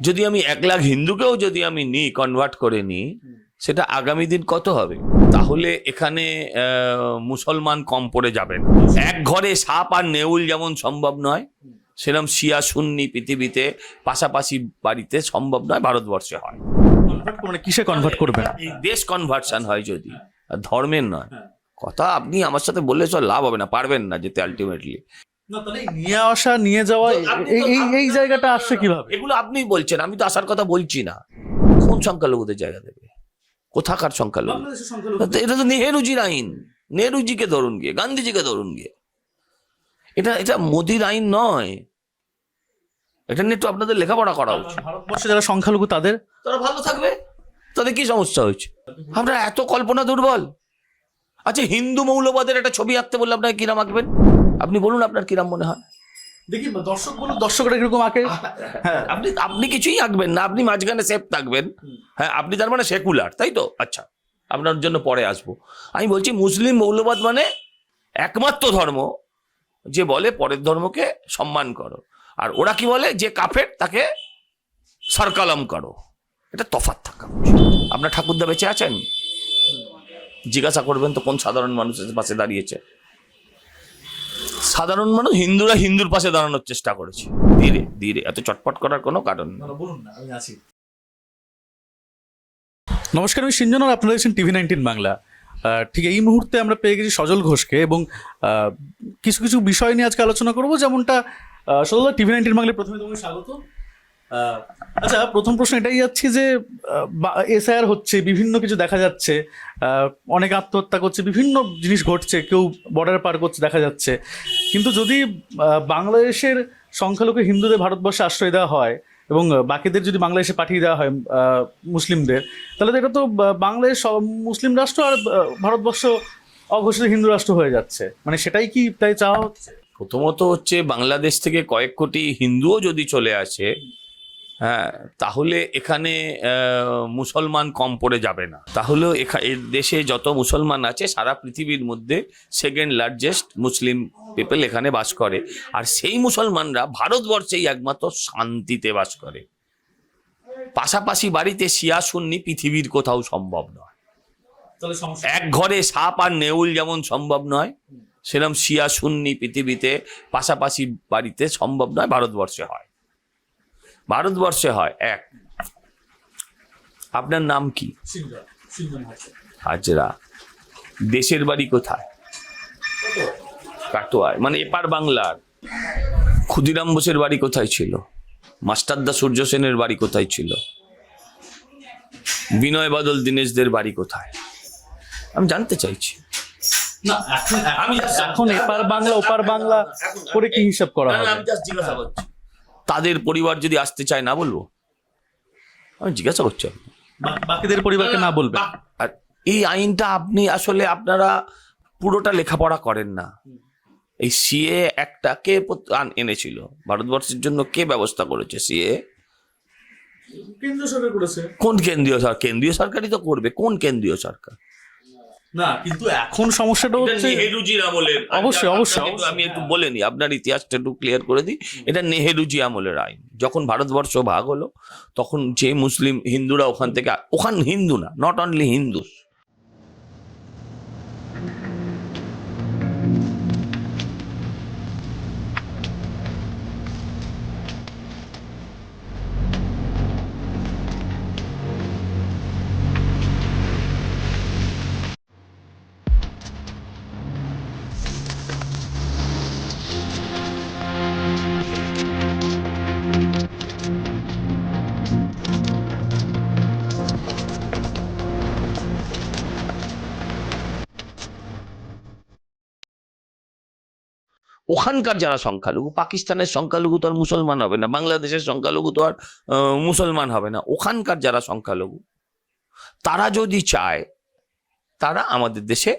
যদি আমি এক লাখ হিন্দুকেও যদি আমি নিই কনভার্ট করে নিই সেটা আগামী দিন কত হবে? তাহলে এখানে আহ, মুসলমান কম পড়ে যাবেন। এক ঘরে সাপ আর নেউল যেমন সম্ভব নয় সেরকম শিয়া সুন্নি পৃথিবীতে পাশাপাশি বাড়িতে সম্ভব নয় ভারতবর্ষে হয়। মানে কিসে কনভার্ট করবেন? দেশ কনভার্সন হয় যদি আর ধর্মের নয়। কথা আপনি আমার সাথে বললে সব লাভ হবে না পারবেন না যেতে আলটিমেটলি না তাহলে নিয়ে আসা নিয়ে যাওয়া এই এই এই জায়গাটা আসছে কীভাবে? এগুলো আপনি বলছেন আমি তো আসার কথা বলছি না। কোন সংখ্যালঘুদের জায়গা দেবে কোথাকার সংখ্যালঘু? এটা তো নেহেরুজির আইন। নেহেরুজিকে ধরুন গিয়ে গান্ধীজিকে ধরুন গিয়ে। এটা এটা মোদির আইন নয়। এটা নিয়ে একটু আপনাদের লেখাপড়া করা উচিত। ভারতবর্ষে যারা সংখ্যালঘু তাদের তারা ভালো থাকবে? তাদের কি সমস্যা হয়েছে? আমরা এত কল্পনা দুর্বল। আচ্ছা হিন্দু মৌলবাদের একটা ছবি আঁকতে বললে আপনাকে কিরাম আঁকবেন? আপনি বলুন আপনার কিরাম মনে হয়? দেখি দর্শক বলুন দর্শকরা কীরকম আঁকে? হ্যাঁ। আপনি আপনি কিছুই আঁকবেন না আপনি মাঝখানে সেফ থাকবেন। হ্যাঁ আপনি তার মানে সেকুলার তাই তো? আচ্ছা আপনার জন্য পরে আসব। আমি বলছি মুসলিম মৌলবাদ মানে একমাত্র ধর্ম যে বলে পরের ধর্মকে সম্মান করো। আর ওরা কি বলে? যে কাফের তাকে সরকালম করো। এটা তফাৎ থাকা আপনার ঠাকুরদা বেঁচে আছেন? জিজ্ঞাসা করবেন তো কোন সাধারণ মানুষের পাশে দাঁড়িয়েছে? সাধারণ মানুষ হিন্দুরা হিন্দুর পাশে দাঁড়ানোর চেষ্টা করেছে। ধীরে ধীরে। এত চটপট করার কোনো কারণ নেই। বলুন না আমি আছি। নমস্কার আমি সিঞ্জন আর আপনারা দেখছেন টিভি নাইনটিন বাংলা। ঠিক এই মুহূর্তে আমরা পেয়ে গেছি সজল ঘোষকে এবং কিছু কিছু বিষয় নিয়ে আজকে আলোচনা করব। যেমনটা সজল টিভি নাইনটিন বাংলায় প্রথমে তোমাকে স্বাগত। আচ্ছা প্রথম প্রশ্ন এটাই যাচ্ছি যে এসআইআর হচ্ছে বিভিন্ন কিছু দেখা যাচ্ছে অনেক আত্মহত্যা করছে বিভিন্ন জিনিস ঘটছে কেউ বর্ডার পার করছে দেখা যাচ্ছে। কিন্তু যদি বাংলাদেশের সংখ্যালঘু হিন্দুদের ভারতবর্ষে আশ্রয় দেওয়া হয় এবং বাকিদের যদি বাংলাদেশে পাঠিয়ে দেওয়া হয় মুসলিমদের, তাহলে তো এটা তো বাংলাদেশ মুসলিম রাষ্ট্র আর ভারতবর্ষ অঘোষিত হিন্দু রাষ্ট্র হয়ে যাচ্ছে। মানে সেটাই কি তাই চাওয়া হচ্ছে? প্রথমত হচ্ছে বাংলাদেশ থেকে কয়েক কোটি হিন্দুও যদি চলে আসে হ্যাঁ তাহলে এখানে মুসলমান কম পড়ে যাবে না। তাহলেও এখা- এ দেশে যত মুসলমান আছে সারা পৃথিবীর মধ্যে সেকেন্ড লার্জেস্ট মুসলিম পিপল এখানে বাস করে। আর সেই মুসলমানরা ভারতবর্ষেই একমাত্র শান্তিতে বাস করে। পাশাপাশি বাড়িতে শিয়া সুন্নি পৃথিবীর কোথাও সম্ভব নয়। এক ঘরে সাপ আর নেউল যেমন সম্ভব নয় সেরকম শিয়া সুন্নি পৃথিবীতে পাশাপাশি বাড়িতে সম্ভব নয় ভারতবর্ষে হয়। ভারতবর্ষে হয় এক। আপনার নাম কি? হাজরা। দেশের বাড়ি কোথায়? কাটোয়ায় মানে এপার বাংলার। ক্ষুদিরাম বোসের বাড়ি কোথায় ছিল? মাস্টারদা সূর্য সেনের বাড়ি কোথায় ছিল? বিনয় বাদল দীনেশদের বাড়ি কোথায়? আমি জানতে চাইছি। আমি এখন এপার বাংলা ওপার বাংলা করে কি হিসাব করা হবে? তাদের পরিবার যদি আসতে চায় না বলব? আমি জিজ্ঞাসা করছি। বাকিদের পরিবারকে না বলবে? আর এই আইনটা আপনি আসলে আপনারা পুরোটা লেখাপড়া করেন না। এই সিএ একটা কে আন- এনেছিল? ভারতবর্ষের জন্য কে ব্যবস্থা করেছে সিএ? কেন্দ্র সরকার করেছে। কোন কেন্দ্রীয় সরকার কেন্দ্রীয় সরকারই তো করবে। কোন কেন্দ্রীয় সরকার? না কিন্তু এখন সমস্যাটা হচ্ছে নেহেরুজির আমলের অবশ্যই, অবশ্যই, আপনাকে আমি একটু বলে নিই আপনার ইতিহাসটা একটু ক্লিয়ার করে দিই। এটা নেহেরুজি আমলের আইন। যখন ভারতবর্ষ ভাগ হলো তখন যে মুসলিম হিন্দুরা ওখান থেকে ওখান হিন্দু না নট অনলি হিন্দু ওখানকার যারা সংখ্যালঘু, পাকিস্তানের সংখ্যালঘু তো আর মুসলমান হবে না, বাংলাদেশের সংখ্যালঘু তো আর মুসলমান হবে না। ওখানকার যারা সংখ্যালঘু, তারা যদি চায়, তারা আমাদের দেশে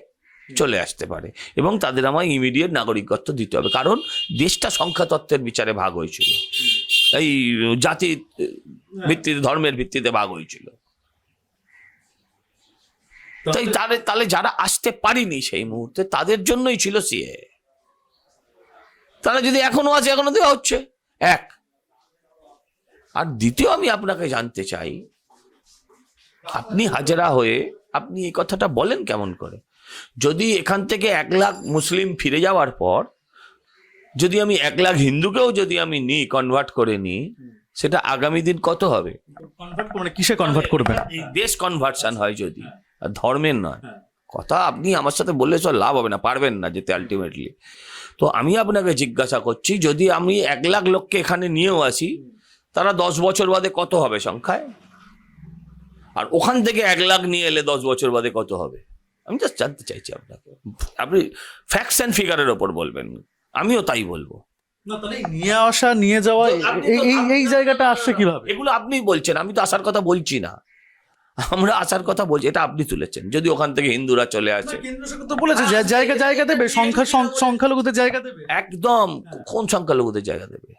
চলে আসতে পারে এবং তাদের আমার ইমিডিয়েট নাগরিকত্ব দিতে হবে। কারণ দেশটা সংখ্যাতত্ত্বের বিচারে ভাগ হয়েছিল। এই জাতি ভিত্তিতে ধর্মের ভিত্তিতে ভাগ হয়েছিল। তাই তাহলে তাহলে যারা আসতে পারিনি সেই মুহূর্তে, তাদের জন্যই ছিল সিএ তারা যদি এখনও আছে এখনও দেওয়া হচ্ছে। এক। আর দ্বিতীয় আমি আপনাকে জানতে চাই আপনি হাজারা হয়ে আপনি এই কথাটা বলেন কেমন করে? যদি এখান থেকে এক লাখ মুসলিম ফিরে যাওয়ার পর যদি আমি এক লাখ হিন্দুকেও যদি আমি নিই কনভার্ট করে নিই সেটা আগামী দিন কত হবে? কনভার্ট মানে কিসে কনভার্ট করবেন? দেশ কনভার্সন হয় যদি ধর্মের নয়। হ্যাঁ। কথা আপনি আমার সাথে বললে সব লাভ হবে না পারবেন না যেতে আলটিমেটলি তো আমি আপনাকে জিজ্ঞাসা করছি যদি আমি এক লাখ লোককে এখানে নিয়েও আসি তারা দশ বছর বাদে কত হবে সংখ্যায়? আর ওখান থেকে এক লাখ নিয়ে এলে দশ বছর বাদে কত হবে? আমি জাস্ট জানতে চাইছি আপনাকে। আপনি ফ্যাক্টস অ্যান্ড ফিগারের ওপর বলবেন। আমিও তাই বলব। নিয়ে আসা নিয়ে যাওয়া এই এই এই জায়গাটা আসছে কীভাবে? এগুলো আপনি বলছেন আমি তো আসার কথা বলছি না। আমরা আসার কথা বলছি এটা আপনি তুলেছেন যদি ওখান থেকে হিন্দুরা চলে আসে। তো বলেছে যে জায়গা জায়গা দেবে সংখ্যা সং- সংখ্যালঘুদের জায়গা দেবে। একদম কোন সংখ্যালঘুদের জায়গা দেবে?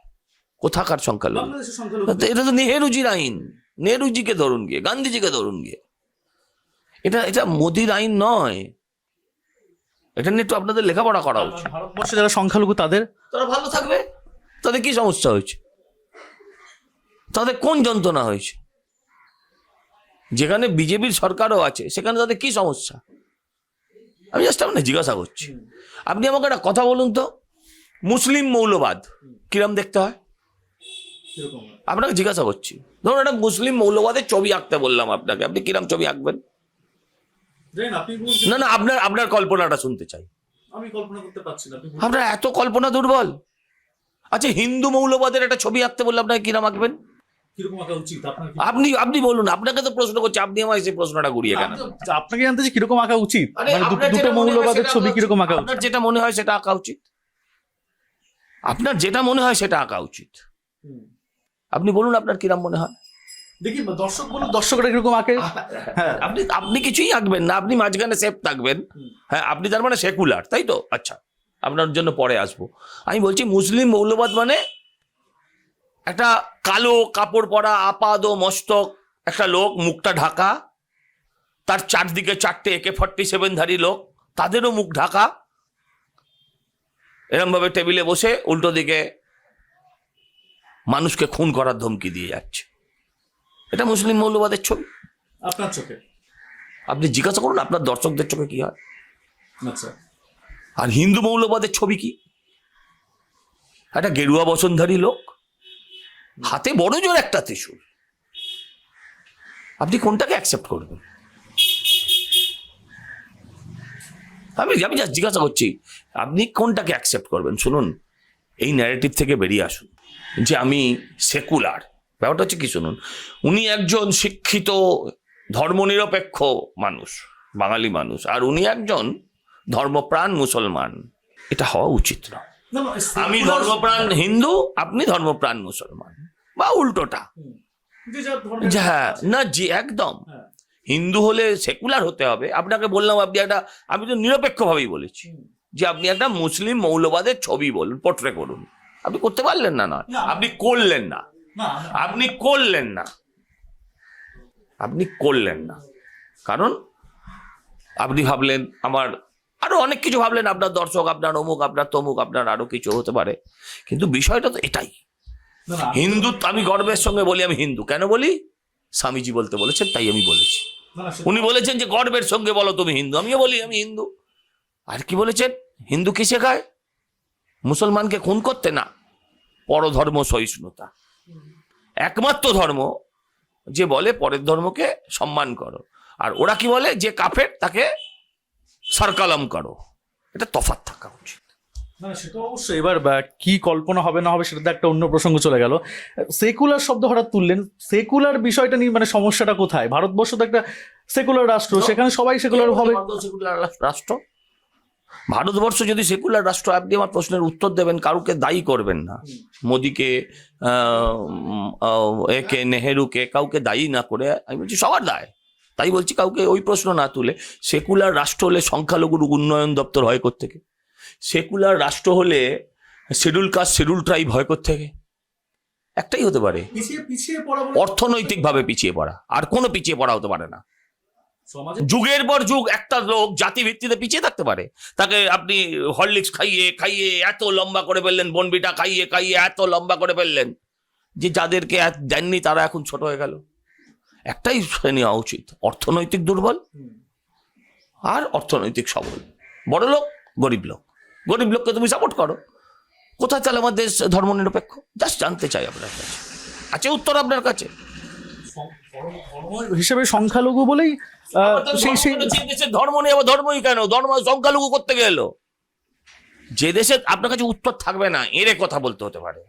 কোথাকার সংখ্যালঘু? এটা তো নেহেরুজির আইন। নেহেরুজিকে ধরুন গিয়ে গান্ধীজিকে ধরুন গিয়ে। এটা এটা মোদির আইন নয়। এটা নিয়ে একটু আপনাদের লেখাপড়া করা উচিত। ভারতবর্ষে যারা সংখ্যালঘু তাদের? তারা ভালো থাকবে? তাদের কি সমস্যা হয়েছে? তাদের কোন যন্ত্রণা হয়েছে? যেখানে বিজেপির সরকারও আছে সেখানে তাদের কি সমস্যা? আমি জাস্ট আপনাকে জিজ্ঞাসা করছি। আপনি আমাকে একটা কথা বলুন তো। মুসলিম মৌলবাদ কিরম দেখতে হয়? আপনাকে জিজ্ঞাসা করছি। ধরুন একটা মুসলিম মৌলবাদের ছবি আঁকতে বললাম আপনাকে। আপনি কিরম ছবি আঁকবেন? আপনি না না আপনার আপনার কল্পনাটা শুনতে চাই। আমি কল্পনা করতে পারছি না আপনার এত কল্পনা দুর্বল। আচ্ছা হিন্দু মৌলবাদের একটা ছবি আঁকতে বললে আপনাকে কিরম আঁকবেন? আপনি আপনি বলুন আপনাকে তো প্রশ্ন করছি আপনি আমায় সেই প্রশ্নটা ঘুরিয়ে কেন? আপনাকে জানতে চাই কীরকম আঁকা উচিত? মানে দুটো যেটা মনে হয় মৌলবাদের সেটা ছবি আঁকা কীরকম উচিত। আঁকা আপনার উচিত যেটা মনে হয় সেটা আঁকা উচিত? আপনার যেটা মনে হয় সেটা আঁকা উচিত। আপনি বলুন আপনার কিরম মনে হয়? দেখি দর্শক বলুন দর্শকরা কীরকম আঁকে? হ্যাঁ। আপনি আপনি কিছুই আঁকবেন না আপনি মাঝখানে সেফ থাকবেন। হ্যাঁ আপনি তার মানে সেকুলার তাই তো? আচ্ছা আপনার জন্য পরে আসব। আমি বলছি মুসলিম মৌলবাদ মানে একটা কালো কাপড় পরা আপাদ মস্তক একটা লোক মুখটা ঢাকা। তার চারদিকে চারটে একে ফর্টি সেভেন ধারী লোক তাদেরও মুখ ঢাকা। এরম ভাবে টেবিলে বসে উল্টো দিকে মানুষকে খুন করার ধমকি দিয়ে যাচ্ছে। এটা মুসলিম মৌলবাদের ছবি। আপনার চোখে? আপনি জিজ্ঞাসা করুন আপনার দর্শকদের চোখে কি হয়? আচ্ছা। আর হিন্দু মৌলবাদের ছবি কি? একটা গেরুয়া বসনধারী লোক হাতে বড় জোর একটা ত্রিশূল। আপনি কোনটাকে অ্যাকসেপ্ট করবেন? আমি আমি যা জিজ্ঞাসা করছি, আপনি কোনটাকে অ্যাকসেপ্ট করবেন? শুনুন, এই ন্যারেটিভ থেকে বেরিয়ে আসুন যে আমি সেকুলার ব্যাপারটা হচ্ছে কি শুনুন, উনি একজন শিক্ষিত, ধর্মনিরপেক্ষ মানুষ, বাঙালি মানুষ, আর উনি একজন ধর্মপ্রাণ মুসলমান। এটা হওয়া উচিত না আমি ধর্মপ্রাণ হিন্দু আপনি ধর্মপ্রাণ মুসলমান। বা উল্টোটা। হ্যাঁ না জি একদম। হ্যাঁ। হিন্দু হলে সেকুলার হতে হবে। আপনাকে বললাম আপনি একটা আমি তো নিরপেক্ষভাবেই বলেছি যে আপনি একটা মুসলিম মৌলবাদের ছবি বলুন পোট্রে করুন। আপনি করতে পারলেন না নয় না। আপনি করলেন না। আপনি করলেন না। আপনি করলেন না। কারণ আপনি ভাবলেন আমার আরও অনেক কিছু ভাবলেন আপনার দর্শক আপনার অমুক আপনার তমুক আপনার আরও কিছু হতে পারে। কিন্তু বিষয়টা তো এটাই। হিন্দু আমি গর্বের সঙ্গে বলি আমি হিন্দু। কেন বলি? স্বামীজি বলতে বলেছেন তাই আমি বলেছি। উনি বলেছেন যে গর্বের সঙ্গে বলো তুমি হিন্দু। আমিও বলি আমি হিন্দু। আর কি বলেছেন? হিন্দু কি শেখায়? মুসলমানকে খুন করতে না। পরধর্ম সহিষ্ণুতা। একমাত্র ধর্ম যে বলে পরের ধর্মকে সম্মান করো। আর ওরা কি বলে? যে কাফের তাকে সরকালাম করো। এটা তফাৎ থাকা উচিত। না সেটা অবশ্যই। এবার কি কল্পনা হবে না হবে সেটা তো একটা অন্য প্রসঙ্গ চলে গেল। সেকুলার শব্দ হঠাৎ তুললেন। সেকুলার বিষয়টা নিয়ে মানে সমস্যাটা কোথায়? ভারতবর্ষ তো একটা সেকুলার রাষ্ট্র। সেখানে সবাই সেকুলার হবে। সেকুলার রাষ্ট্র? ভারতবর্ষ যদি সেকুলার রাষ্ট্র আপনি আমার প্রশ্নের উত্তর দেবেন কারুকে দায়ী করবেন না? মোদিকে আহ, একে নেহেরুকে কাউকে দায়ী না করে আমি বলছি সবার দায়। তাই বলছি কাউকে ওই প্রশ্ন না তুলে। সেকুলার রাষ্ট্র হলে সংখ্যালঘুর উন্নয়ন দপ্তর হয় থেকে সেকুলার রাষ্ট্র হলে শিডিউল কাস্ট শিডিউল ট্রাইব হয় থেকে একটাই হতে পারে। অর্থনৈতিকভাবে পিছিয়ে পড়া। আর কোনো পিছিয়ে পড়া হতে পারে না। যুগের পর যুগ একটা লোক জাতি ভিত্তিতে পিছিয়ে থাকতে পারে। তাকে আপনি হরলিক্স খাইয়ে খাইয়ে এত লম্বা করে ফেললেন বনবিটা খাইয়ে খাইয়ে এত লম্বা করে ফেললেন যে যাদেরকে দেননি তারা এখন ছোট হয়ে গেল। একটাই শ্রেণি হওয়া উচিত অর্থনৈতিক দুর্বল আর অর্থনৈতিক সবল। বড় লোক গরিব লোক। গরিব লোককে তুমি সাপোর্ট করো। কোথায় তাহলে আমার দেশ ধর্মনিরপেক্ষ? জাস্ট জানতে চাই আপনার কাছে। আছে উত্তর আপনার কাছে? হিসেবে সংখ্যালঘু বলেই সেই ধর্ম নেই আবার ধর্মই কেন? ধর্ম সংখ্যালঘু করতে গেল। যে দেশে আপনার কাছে উত্তর থাকবে না এরে কথা বলতে হতে পারে।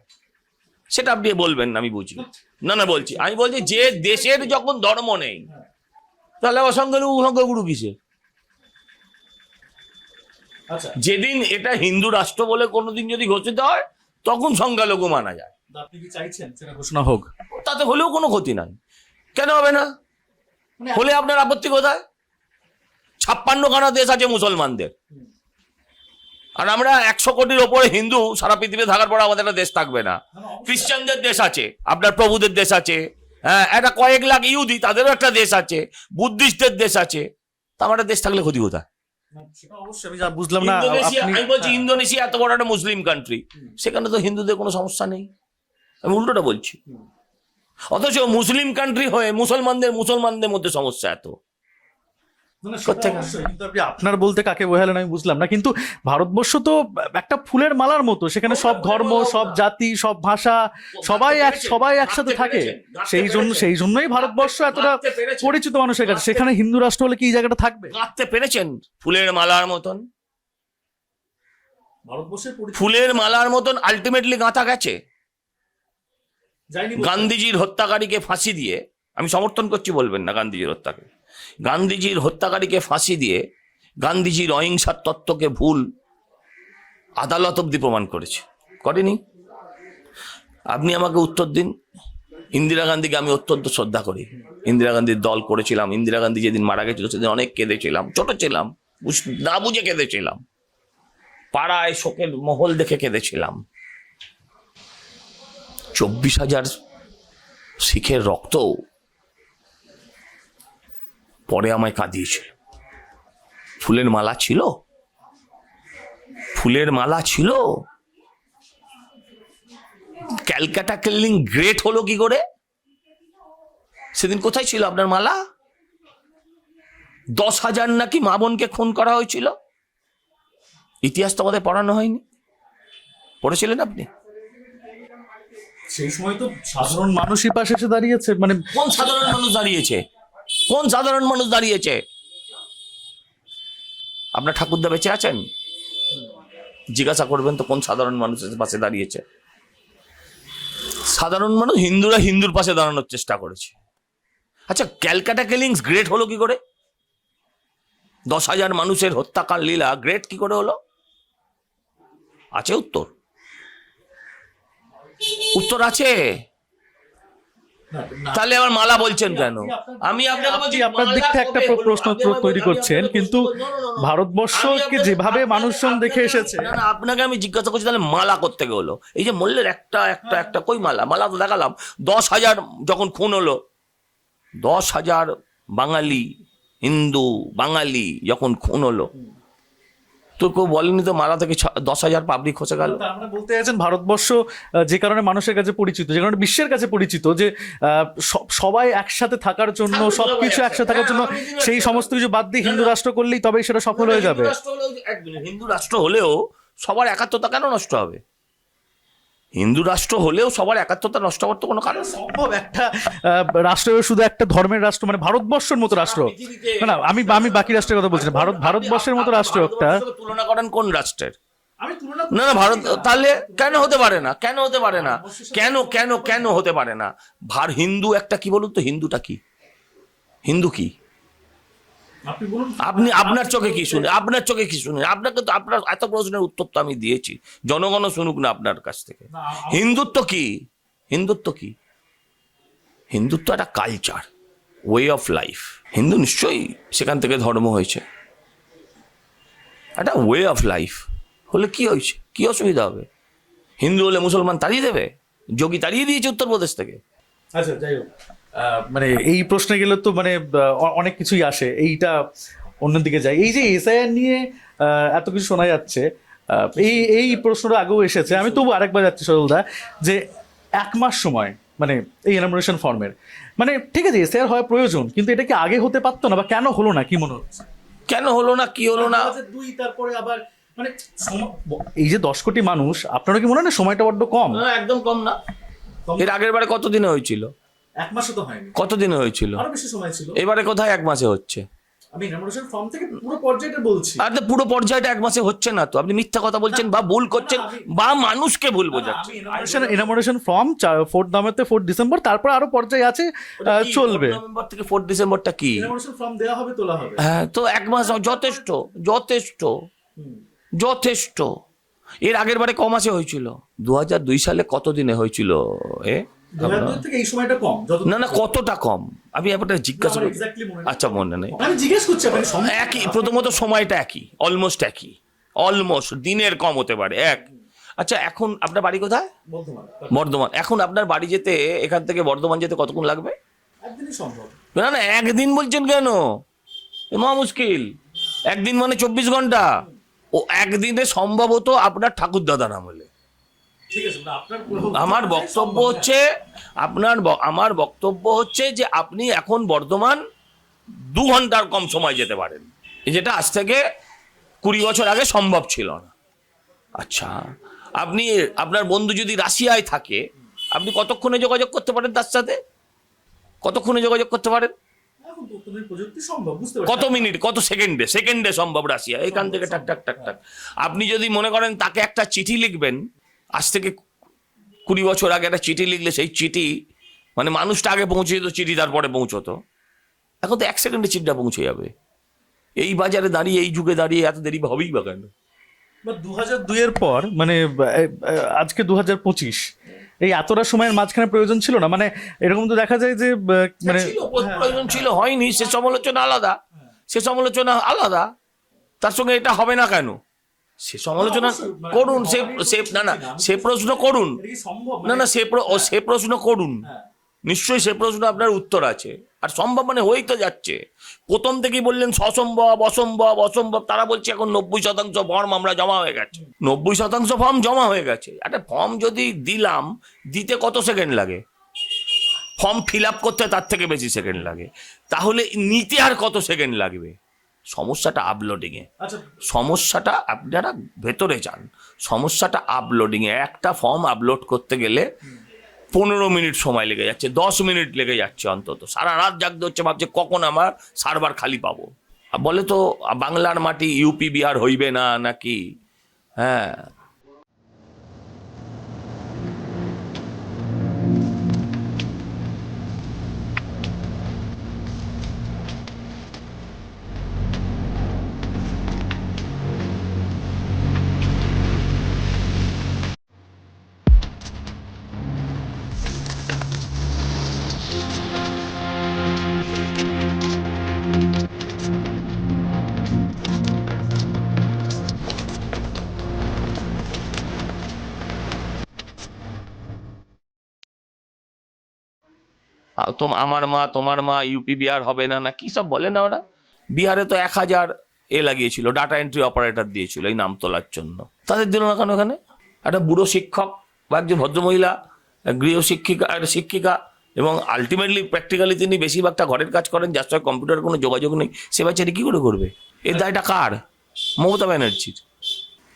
সেটা আপনি বলবেন না আমি বুঝি। না না বলছি। আমি বলছি যে দেশের যখন ধর্ম নেই তাহলে আবার সংখ্যালঘু সংখ্যাগুরু কিসে? আচ্ছা। যেদিন এটা হিন্দু রাষ্ট্র বলে কোনোদিন যদি ঘোষিত হয় তখন সংখ্যালঘু মানা যায়। আপনি কি চাইছেন সেটা ঘোষণা হোক? তাতে হলেও কোনো ক্ষতি নাই। কেন হবে না? হলে আপনার আপত্তি কোথায়? ছাপ্পান্ন খানা দেশ আছে মুসলমানদের। আর আমরা একশো কোটির ওপরে হিন্দু সারা পৃথিবীতে থাকার পর আমাদের একটা দেশ থাকবে না। খ্রিস্টানদের দেশ আছে আপনার প্রভুদের দেশ আছে হ্যাঁ একটা কয়েক লাখ ইহুদি তাদেরও একটা দেশ আছে বুদ্ধিস্টদের দেশ আছে। তা আমার একটা দেশ থাকলে ক্ষতি কোথায়? বুঝলাম না ইন্দোনেশিয়া আমি বলছি ইন্দোনেশিয়া এত বড় একটা মুসলিম কান্ট্রি সেখানে তো হিন্দুদের কোনো সমস্যা নেই। আমি উল্টোটা বলছি। অথচ মুসলিম কান্ট্রি হয়ে মুসলমানদের মুসলমানদের মধ্যে সমস্যা এত না, না, সেটা কোত্থেকে? অবশ্যই। কিন্তু আপনি আপনার বলতে কাকে বোঝালেন আমি বুঝলাম না কিন্তু ভারতবর্ষ তো একটা ফুলের মালার মতো সেখানে সব ধর্ম সব জাতি সব ভাষা সবাই এক সবাই একসাথে থাকে। সেই জন্য সেই জন্যই ভারতবর্ষ এতটা পরিচিত মানুষের কাছে। সেখানে হিন্দু রাষ্ট্র হলে কি এই জায়গাটা থাকবে? গাঁথতে পেরেছেন ফুলের মালার মতন। ভারতবর্ষের ফুলের মালার মতন আলটিমেটলি গাঁথা গেছে। গান্ধীজির হত্যাকারীকে ফাঁসি দিয়ে আমি সমর্থন করছি বলবেন না গান্ধীজির হত্যাকে। গান্ধীজির হত্যাকারীকে ফাঁসি দিয়ে গান্ধীজির অহিংসার তত্ত্বকে ভুল আদালত অব্দি প্রমাণ করেছে। করেনি? আপনি আমাকে উত্তর দিন। ইন্দিরা গান্ধীকে আমি অত্যন্ত শ্রদ্ধা করি। ইন্দিরা গান্ধীর দল করেছিলাম। ইন্দিরা গান্ধী যেদিন মারা গেছিল, সেদিন অনেক কেঁদেছিলাম ছোট ছিলাম। না বুঝে কেঁদেছিলাম পাড়ায় শোকের মহল দেখে কেঁদেছিলাম চব্বিশ হাজার শিখের রক্ত পরে আমায় কাঁদিয়েছিল ফুলের মালা ছিল? ফুলের মালা ছিল? ক্যালকাটা কিলিং গ্রেট হলো কি করে? সেদিন কোথায় ছিল আপনার মালা? দশ হাজার নাকি মা বোনকে খুন করা হয়েছিল? ইতিহাস তো আমাদের পড়ানো হয়নি। পড়েছিলেন আপনি? সেই সময় তো সাধারণ মানুষই পাশে এসে দাঁড়িয়েছে মানে কোন সাধারণ মানুষ দাঁড়িয়েছে? কোন সাধারণ মানুষ দাঁড়িয়েছে? আপনার ঠাকুরদা বেঁচে আছেন? জিজ্ঞাসা করবেন তো কোন সাধারণ মানুষের পাশে দাঁড়িয়েছে? সাধারণ মানুষ হিন্দুরা হিন্দুর পাশে দাঁড়ানোর চেষ্টা করেছে। আচ্ছা ক্যালকাটা কিলিংস গ্রেট হলো কি করে? দশ হাজার মানুষের হত্যাকাণ্ড লীলা গ্রেট কি করে হলো? আছে উত্তর। উত্তর আছে। তাহলে আবার মালা বলছেন কেন? আমি আপনাকে বলছি, আপনার দিক থেকে একটা? প্রশ্ন তৈরি করছেন কিন্তু ভারতবর্ষকে যেভাবে মানুষজন দেখে এসেছে। আপনাকে আমি জিজ্ঞাসা করছি তাহলে মালা করতে হলো এই যে মল্লের একটা একটা একটা কই মালা? মালা তো দেখালাম। দশ হাজার যখন খুন হলো দশ হাজার বাঙালি হিন্দু বাঙালি যখন খুন হলো তো কেউ বলেনি তো মালা থেকে দশ হাজার পাবলিক খসে গেল। তার বলতে চাইছেন ভারতবর্ষ যে কারণে মানুষের কাছে পরিচিত যে কারণে বিশ্বের কাছে পরিচিত যে আহ, সবাই একসাথে থাকার জন্য সবকিছু একসাথে। থাকার জন্য হ্যাঁ, দিনে সেই সমস্ত কিছু বাদ দিয়ে হিন্দু রাষ্ট্র করলেই তবেই সেটা সফল হয়ে যাবে। হিন্দু রাষ্ট্র হলেও সবার একাত্মতা কেন নষ্ট হবে? হিন্দু রাষ্ট্র হলেও সবার একাত্মতা নষ্ট হওয়ার তো কোনো কারণ সম্ভব একটা রাষ্ট্র শুধু একটা ধর্মের রাষ্ট্র মানে ভারতবর্ষের মতো রাষ্ট্র। না আমি আমি বাকি রাষ্ট্রের কথা বলছি ভারত ভারতবর্ষের মতো রাষ্ট্র একটা তুলনা করেন কোন রাষ্ট্রের? না না ভারত তাহলে কেন হতে পারে না? কেন হতে পারে না? কেন কেন কেন হতে পারে না? ভার হিন্দু একটা কি বলুন তো? হিন্দুটা কি? হিন্দু কি? আপনি আপনার চোখে কি শুনে আপনার চোখে কি শুনে? আপনাকে তো আপনার এত প্রশ্নের উত্তর তো আমি দিয়েছি। জনগণও শুনুক না আপনার কাছ থেকে। হিন্দুত্ব কি? হিন্দুত্ব কি? হিন্দুত্ব একটা culture way of life Hindu নিশ্চয়ই সেখান থেকে ধর্ম হয়েছে। একটা ওয়ে অফ লাইফ হলে কি হয়েছে? কি অসুবিধা হবে? হিন্দু হলে মুসলমান তাড়িয়ে দেবে? যোগী তাড়িয়ে দিয়েছে উত্তরপ্রদেশ থেকে। আচ্ছা যাই হোক। মানে এই প্রশ্নে গেলে তো মানে অনেক কিছুই আসে। এইটা অন্যদিকে যায়। এই যে এসআইআর নিয়ে এত কিছু শোনা যাচ্ছে এই এই প্রশ্নটা আগেও এসেছে। আমি তবু আরেকবার যাচ্ছি সরলদা যে এক মাস সময় মানে এই এনামোরেশন ফর্মের মানে ঠিক আছে এসআইআর হওয়া প্রয়োজন কিন্তু এটা কি আগে হতে পারতো না বা কেন হলো না কি মনে হচ্ছে? কেন হলো না কি হলো না? দুই তারপরে আবার মানে এই যে দশ কোটি মানুষ আপনারা কি মনে হয় না সময়টা বড্ড কম? একদম কম না। এর আগের বারে কত দিনে হয়েছিল? এক মাসও তো হয়নি। কত দিনে হয়েছিল? আরও বেশি সময় ছিল। এবারে কোথায় এক মাসে হচ্ছে? আমি এনামোরেশন ফর্ম থেকে পুরো পর্যায়টা বলছি। আর তো পুরো পর্যায়টা এক মাসে হচ্ছে না তো। আপনি মিথ্যা কথা বলছেন বা ভুল করছেন বা মানুষকে ভুল বোঝাচ্ছেন। এনামোরেশন ফর্ম ফোর্থ দামেতে ফোর্থ ডিসেম্বর তারপর আরও পর্যায়ে আছে চলবে। নভেম্বর থেকে ফোর্থ ডিসেম্বরটা কি? এনামোরেশন ফর্ম দেওয়া হবে তোলা হবে। হ্যাঁ তো এক মাস যথেষ্ট যথেষ্ট যথেষ্ট। এর আগের বারে ক মাসে হয়েছিল? দু দুই সালে কত দিনে হয়েছিল? এ? থেকে এই সময়টা কম না না কতটা কম? আমি আপনার জিজ্ঞাসা। আচ্ছা মনে নেই। আমি জিজ্ঞেস করছি একই প্রথমত সময়টা একই অলমোস্ট একই অলমোস্ট দিনের কম হতে পারে এক। আচ্ছা এখন আপনার বাড়ি কোথায়? বর্ধমান। এখন আপনার বাড়ি যেতে এখান থেকে বর্ধমান যেতে কতক্ষণ লাগবে? না না একদিন বলছেন কেন? মহা মুশকিল। একদিন মানে চব্বিশ ঘণ্টা। ও একদিনে সম্ভবত আপনার ঠাকুর দাদার আমলে ঠিক আছে মানে আপনার আমার বক্তব্য হচ্ছে আপনার আমার বক্তব্য হচ্ছে যে আপনি এখন বর্ধমান দু ঘণ্টার কম সময় যেতে পারেন। যেটা আজ থেকে কুড়ি বছর আগে সম্ভব ছিল না। আচ্ছা আপনি আপনার বন্ধু যদি রাশিয়ায় থাকে আপনি কতক্ষণে যোগাযোগ করতে পারেন তার সাথে? কতক্ষণে যোগাযোগ করতে পারেন? কত মিনিট কত সেকেন্ডে সেকেন্ডে সম্ভব রাশিয়া এখান থেকে টাক টাক টাক টাক। আপনি যদি মনে করেন তাকে একটা চিঠি লিখবেন আজ থেকে কুড়ি বছর আগে একটা চিঠি লিখলে সেই চিঠি মানে মানুষটা আগে পৌঁছে যেত চিঠি তারপরে পৌঁছতো। এখন তো এক সেকেন্ডে চিঠিটা পৌঁছে যাবে। এই বাজারে দাঁড়িয়ে এই যুগে দাঁড়িয়ে এত দেরি হবেই বা কেন? দু হাজার দুইয়ের পর মানে আজকে দু হাজার পঁচিশ এই এতটা সময়ের মাঝখানে প্রয়োজন ছিল না? মানে এরকম তো দেখা যায় যে মানে প্রয়োজন ছিল হয়নি সে সমালোচনা আলাদা। সে সমালোচনা আলাদা। তার সঙ্গে এটা হবে না কেন? সে সমালোচনা মানে করুন সে সে না না সে প্রশ্ন করুন। না না সে প্র- সে প্রশ্ন করুন। হ্যাঁ। নিশ্চয়ই সে প্রশ্ন আপনার উত্তর আছে। আর সম্ভব মানে হয়েই তো যাচ্ছে। প্রথম থেকেই বললেন সসম্ভব অসম্ভব অসম্ভব তারা বলছে এখন নব্বই শতাংশ ফর্ম আমরা জমা হয়ে গেছে। নব্বই শতাংশ ফর্ম জমা হয়ে গেছে। একটা ফর্ম যদি দিলাম দিতে কত সেকেন্ড লাগে? ফর্ম ফিল আপ করতে তার থেকে বেশি সেকেন্ড লাগে। তাহলে নিতে আর কত সেকেন্ড লাগবে? সমস্যাটা আপলোডিংয়ে আচ্ছা। সমস্যাটা আপনারা ভেতরে যান সমস্যাটা আপলোডিংয়ে একটা ফর্ম আপলোড করতে গেলে পনেরো মিনিট সময় লেগে যাচ্ছে দশ মিনিট লেগে যাচ্ছে অন্তত। সারা রাত জাগতে হচ্ছে ভাবছে কখন আমার সার্ভার খালি পাবো। আর বলে তো বাংলার মাটি ইউপি বিহার হইবে না নাকি? হ্যাঁ। আমার মা, তোমার মা ইউপি বিহার হবে না না, কি সব বলে না ওরা? বিহারে তো এক হাজার এ লাগিয়েছিল ডাটা এন্ট্রি অপারেটর দিয়েছিল এই নাম তোলার জন্য। তাদের দিল না কেন ওখানে একটা বুড়ো শিক্ষক বা একজন ভদ্রমহিলা গৃহ শিক্ষিকা শিক্ষিকা, এবং আলটিমেটলি প্র্যাকটিক্যালি তিনি বেশিরভাগটা ঘরের কাজ করেন, যার সঙ্গে কম্পিউটার কোনো যোগাযোগ নেই, সে বাচ্চাটি কী করে করবে? এর দায়টা কার? মমতা ব্যানার্জির।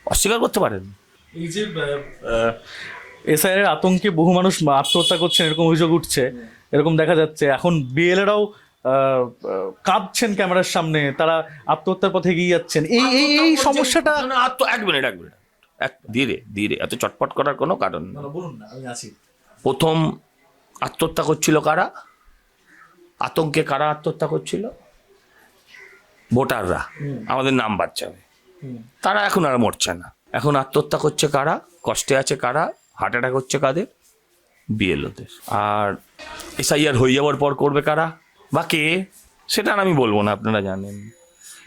অস্বীকার করতে পারেন? এই যে এসআইআর এর আতঙ্কে বহু মানুষ আত্মহত্যা করছেন, এরকম অভিযোগ উঠছে। এরকম দেখা যাচ্ছে। এখন বিএলএরাও কাঁদছেন ক্যামেরার সামনে। তারা আত্মহত্যার পথে এগিয়ে যাচ্ছেন। এই এই এই সমস্যাটা আত্ম এক মিনিট এক মিনিট। এক ধীরে ধীরে। এত চটপট করার কোনো কারণ নেই। বলুন না আমি আছি। প্রথম আত্মহত্যা করছিল কারা? আতঙ্কে কারা আত্মহত্যা করছিল? ভোটাররা। আমাদের নাম বাচ্চাবে তারা এখন আর মরছে না। এখন আত্মহত্যা করছে কারা? কষ্টে আছে কারা? হার্ট অ্যাটাক হচ্ছে কাদের? বিএলওদের আর এসআইআর হয়ে যাওয়ার পর করবে কারা? বা কে? সেটা আর আমি বলব না আপনারা জানেন।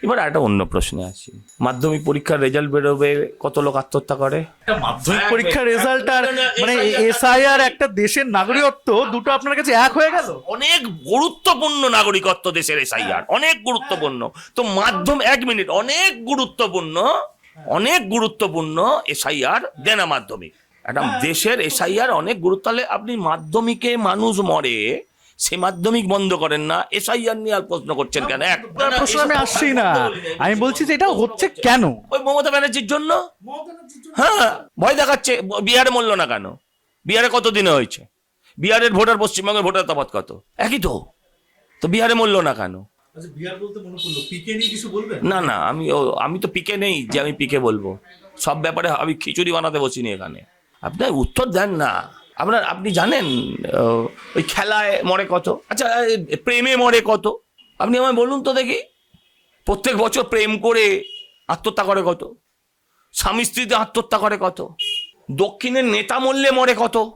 এবার একটা অন্য প্রশ্নে আসি। মাধ্যমিক পরীক্ষার রেজাল্ট বেরোবে কত লোক আত্মহত্যা করে? মাধ্যমিক পরীক্ষার রেজাল্ট আর মানে এসআইআর একটা দেশের নাগরিকত্ব দুটো আপনার কাছে এক হয়ে গেল? অনেক গুরুত্বপূর্ণ নাগরিকত্ব দেশের এসআইআর অনেক গুরুত্বপূর্ণ। তো মাধ্যম এক মিনিট অনেক গুরুত্বপূর্ণ অনেক গুরুত্বপূর্ণ এসআইআর দেনা মাধ্যমিক। একটা দেশের এসআইআর অনেক গুরুত্ব তাহলে আপনি মাধ্যমিকে মানুষ মরে সে মাধ্যমিক বন্ধ করেন না এসআইআর নিয়ে আর প্রশ্ন করছেন কেন? এক আপনার প্রশ্ন আমি আসছি না। আমি বলছি যে এটা হচ্ছে কেন? ওই মমতা ব্যানার্জির জন্য? হ্যাঁ ভয় দেখাচ্ছে। বিহারে মরলো না কেন? বিহারে কত দিনে হয়েছে? বিহারের ভোটার পশ্চিমবঙ্গের ভোটার তফাৎ কত? একই তো। তো বিহারে মরলো না কেন? আচ্ছা বিহার বলতে পড়ল। পিকে নিয়ে কিছু বলবেন না না আমি ও- আমি তো পিকে নেই যে আমি পিকে বলব। সব ব্যাপারে আমি খিচুড়ি বানাতে বসিনি এখানে। আপনি উত্তর দেন না। আপনার, আপনি জানেন ওই খেলায় মরে কত? আচ্ছা প্রেমে মরে কত? আপনি আমায় বলুন তো দেখি। প্রত্যেক বছর প্রেম করে আত্মহত্যা করে কত? স্বামী স্ত্রীতে আত্মহত্যা করে কত? দক্ষিণের নেতা মরলে মরে কত?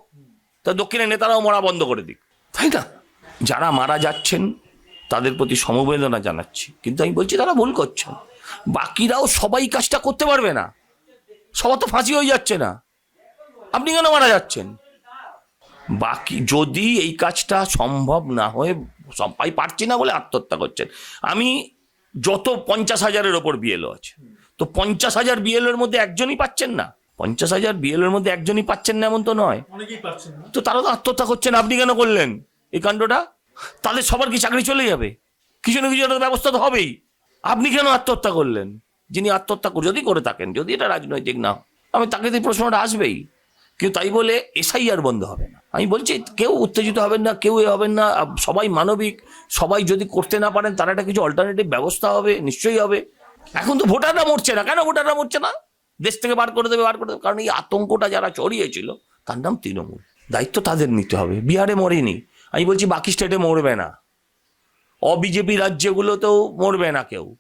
তা দক্ষিণের নেতারাও মরা বন্ধ করে দিক। তাই না? যারা মারা যাচ্ছেন, তাদের প্রতি সমবেদনা জানাচ্ছি। কিন্তু আমি বলছি, তারা ভুল করছেন। বাকিরাও সবাই কাজটা করতে পারবে না। সবার তো ফাঁসি হয়ে যাচ্ছে না। আপনি কেন মারা যাচ্ছেন? বাকি যদি এই কাজটা সম্ভব না হয়ে সবাই পারছি না বলে আত্মহত্যা করছেন। আমি যত পঞ্চাশ হাজারের ওপর বিএলও আছে তো পঞ্চাশ হাজার বিএলওর মধ্যে একজনই পাচ্ছেন না। পঞ্চাশ হাজার বিএলওর মধ্যে একজনই পাচ্ছেন না এমন তো নয়। তো তারা তো আত্মহত্যা করছেন আপনি কেন করলেন? এই কাণ্ডটা? তাদের সবার কি চাকরি চলে যাবে? কিছু না কিছু একটা ব্যবস্থা তো হবেই। আপনি কেন আত্মহত্যা করলেন? যিনি আত্মহত্যা করে যদি করে থাকেন যদি এটা রাজনৈতিক না আমি তাকে তো প্রশ্নটা আসবেই। কিন্তু তাই বলে এসআই আর বন্ধ হবে না। আমি বলছি, কেউ উত্তেজিত হবেন না, কেউ এ হবেন না সবাই মানবিক, সবাই যদি করতে না পারেন, তার একটা কিছু অল্টারনেটিভ ব্যবস্থা হবে, নিশ্চয়ই হবে। এখন তো ভোটাররা মরছে না, কেন ভোটাররা মরছে না? দেশ থেকে বার করে দেবে, বার করে দেবে, কারণ এই আতঙ্কটা যারা ছড়িয়েছিল, তার নাম তৃণমূল। দায়িত্ব তাদের নিতে হবে। বিহারে মরেনি। আমি বলছি, বাকি স্টেটে মরবে না। অবিজেপি রাজ্যগুলোতেও মরবে না কেউ।